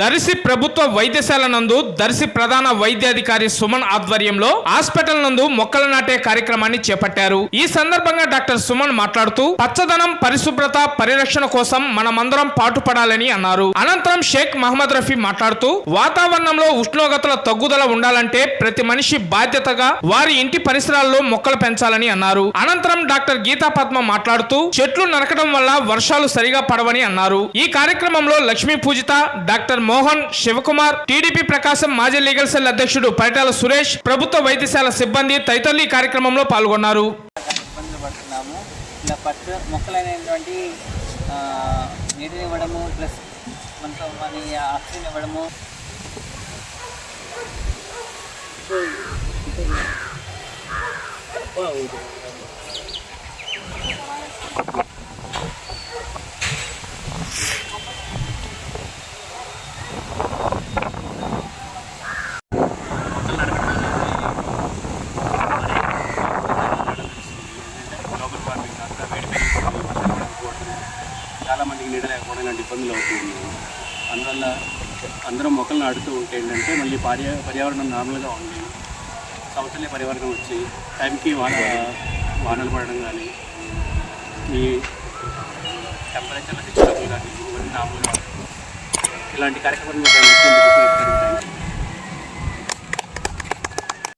దర్శి ప్రభుత్వ వైద్యశాల నందు దర్శి ప్రధాన వైద్యాధికారి సుమన్ ఆధ్వర్యంలో హాస్పిటల్ నందు మొక్కలు నాటే కార్యక్రమాన్ని చేపట్టారు. ఈ సందర్భంగా డాక్టర్ సుమన్ మాట్లాడుతూ పచ్చదనం పరిశుభ్రత పరిరక్షణ కోసం మనమందరం పాటుపడాలని అన్నారు. అనంతరం షేక్ మహమ్మద్ రఫీ మాట్లాడుతూ వాతావరణంలో ఉష్ణోగ్రతల తగ్గుదల ఉండాలంటే ప్రతి మనిషి బాధ్యతగా వారి ఇంటి పరిసరాల్లో మొక్కలు పెంచాలని అన్నారు. అనంతరం డాక్టర్ గీతా పద్మ మాట్లాడుతూ చెట్లు నరకడం వల్ల వర్షాలు సరిగా పడవని అన్నారు. ఈ కార్యక్రమంలో లక్ష్మీ పూజిత డాక్టర్ మోహన్ శివకుమార్ టీడీపీ ప్రకాశం మాజీ లీగల్ సెల్ అధ్యక్షుడు పరిటాల సురేష్ ప్రభుత్వ వైద్యశాల సిబ్బంది తదితరులు ఈ కార్యక్రమంలో పాల్గొన్నారు. ఇబ్బందులు పడుతున్నాము ఇలా పచ్చ మొక్కలైనటువంటి ఆ, నీటిని ఇవ్వడము ప్లస్ మనతో మన ఆక్సిజన్ ఇవ్వడము. గ్లోబల్ డిపార్ట్మెంట్ అంతా వేడి వర్షాలు పడకపోవడం నీడ లేకపోవడం ఇలాంటి ఇబ్బందులు అవుతుంది అందువల్ల అందరం మొక్కలు నాడుతూ ఉంటే ఏంటంటే మళ్ళీ పర్యా పర్యావరణం నార్మల్గా ఉంది. సమతుల్య పర్యావరణం వచ్చి టైంకి వాన వానలు పడడం కానీ ఈ టెంపరేచర్ల హెచ్చుతగ్గులు కానీ ఇవన్నీ నార్మల్గా ఇలాంటి కార్యక్రమాలు